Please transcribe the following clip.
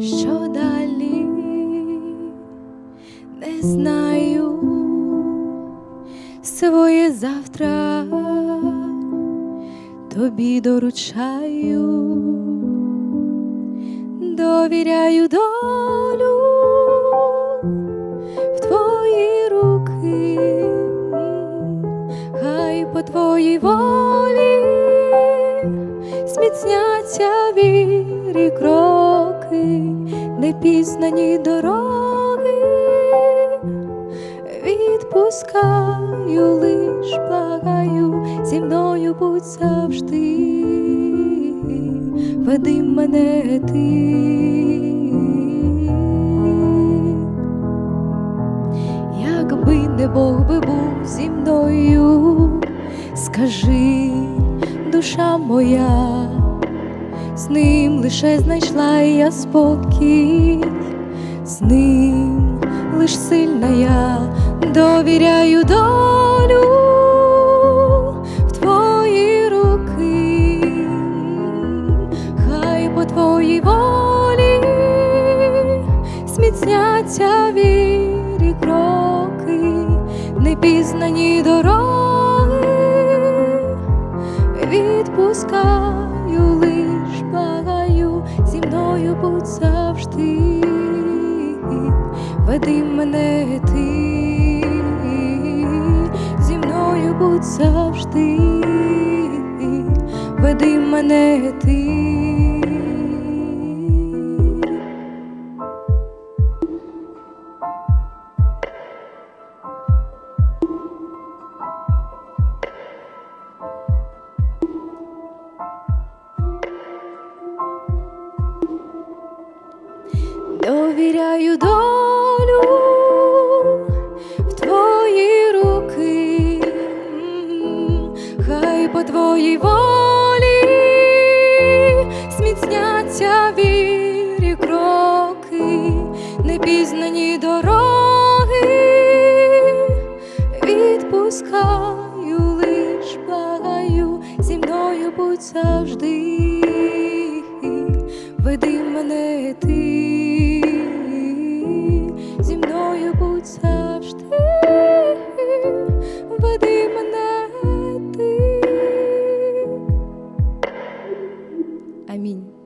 що далі не знаю. Своє завтра тобі доручаю, довіряю долю в твої руки, хай по твоїй волі зміцняться вірі кроки, непізнані дороги, відпускаю, лиш благаю, зі мною будь завжди, веди мене ти. Якби не Бог би був зі мною, скажи, душа моя, з ним лише знайшла я спокій, з ним лиш сильна я довіряю долю в твої руки, хай по твоїй волі зміцняться вірі кроки, непізнані дороги, відпускаю, веди мене ти, зі мною будь завжди, веди мене ти. Довіряю долю в твої руки, хай по твоїй волі зміцняться вірі кроки, непізнані дороги, відпускаю, лиш благаю, зі мною будь завжди, веди мене ти.